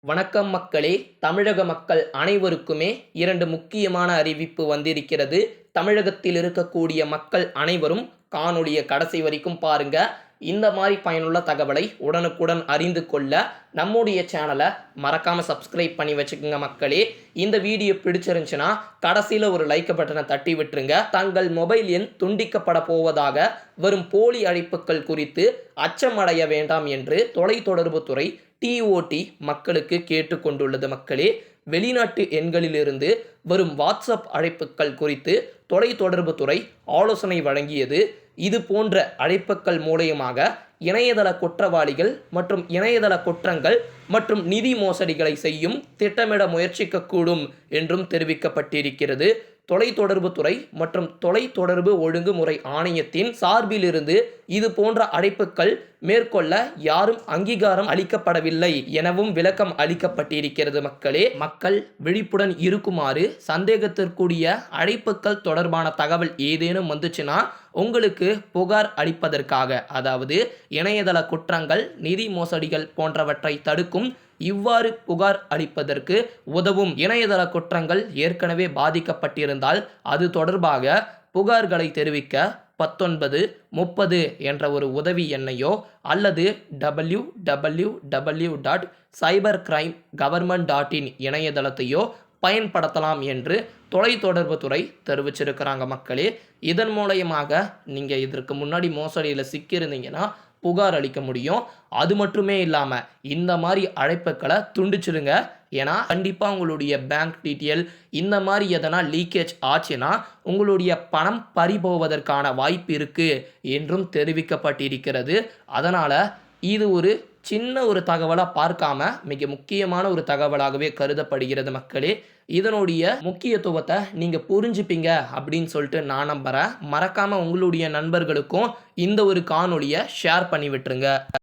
வணக்கம் மக்களே. தமிழக மக்கள் அனைவருக்குமே இரண்டு முக்கியமான அறிவிப்பு வந்திருக்கிறது. தமிழகத்தில் இருக்கக்கூடிய மக்கள் அனைவரும் காணொளியை கடைசி வரைக்கும் பாருங்க. இந்த மாதிரி பயனுள்ள தகவலை உடனுக்குடன் அறிந்து கொள்ள நம்முடைய சேனலை மறக்காமல் சப்ஸ்கிரைப் பண்ணி வச்சுக்கோங்க மக்களே. இந்த வீடியோ பிடிச்சிருந்துச்சுன்னா கடைசியில் ஒரு லைக் பட்டனை தட்டி விட்டுருங்க. தங்கள் மொபைல் எண் துண்டிக்கப்பட போவதாக வரும் போலி அழைப்புகள் குறித்து அச்சமடைய வேண்டாம் என்று தொலைத்தொடர்புத்துறை டிஓடி மக்களுக்கு கேட்டுக்கொண்டுள்ளது மக்களே. வெளிநாட்டு எண்களிலிருந்து வரும் வாட்ஸ்அப் அழைப்புகள் குறித்து தொலைத்தொடர்புத்துறை ஆலோசனை வழங்கியது. இது போன்ற அழைப்புகள் மூலயமாக இணையதள குற்றவாளிகள் மற்றும் இணையதள குற்றங்கள் மற்றும் நிதி மோசடிகளை செய்யும் திட்டமிட முயற்சிக்கக்கூடும் என்றும் தெரிவிக்கப்பட்டிருக்கிறது. தொலைத்தொடர்புத்துறை மற்றும் தொலைத்தொடர்பு ஒழுங்குமுறை ஆணையத்தின் சார்பிலிருந்து இது போன்ற அழைப்புகள் மேற்கொள்ள யாரும் அங்கீகாரம் அளிக்கப்படவில்லை எனவும் விளக்கம் அளிக்கப்பட்டிருக்கிறது மக்களே. மக்கள் விழிப்புடன் இருக்குமாறு சந்தேகத்திற்குரிய அழைப்புகள் தொடர்பான தகவல் ஏதேனும் வந்துச்சுன்னா உங்களுக்கு புகார் அளிப்பதற்காக அதாவது இணையதள குற்றங்கள் நிதி மோசடிகள் போன்றவற்றை தடுக்கும் இவ்வாறு புகார் அளிப்பதற்கு உதவும் இணையதள குற்றங்கள் ஏற்கனவே பாதிக்கப்பட்டிருந்தால் அது தொடர்பாக புகார்களை தெரிவிக்க பத்தொன்பது முப்பது என்ற ஒரு உதவி எண்ணையோ அல்லது W W W dot cyber crime government dot in இணையதளத்தையோ பயன்படுத்தலாம் என்று தொலைத்தொடர்புத்துறை தெரிவிச்சிருக்கிறாங்க மக்களே. இதன் மூலயமாக நீங்கள் இதற்கு முன்னாடி மோசடியில் சிக்கியிருந்தீங்கன்னா புகார் அளிக்க முடியும். அது மட்டுமே இல்லாமல் இந்த மாதிரி அழைப்புகளை துண்டிச்சிடுங்க ஏன்னா கண்டிப்பாக உங்களுடைய பேங்க் டீட்டெயில் இந்த மாதிரி எதனா லீக்கேஜ் ஆச்சுன்னா உங்களுடைய பணம் பறிபோவதற்கான வாய்ப்பு இருக்குது என்றும் தெரிவிக்கப்பட்டிருக்கிறது. அதனால் இது ஒரு சின்ன ஒரு தகவலாக பார்க்காம மிக முக்கியமான ஒரு தகவலாகவே கருதப்படுகிறது மக்களே. இதனுடைய முக்கியத்துவத்தை நீங்கள் புரிஞ்சுப்பீங்க அப்படின்னு சொல்லிட்டு நான் நம்புகிறேன் மறக்காமல் உங்களுடைய நண்பர்களுக்கும் இந்த ஒரு காணொலியை ஷேர் பண்ணி விட்டுருங்க.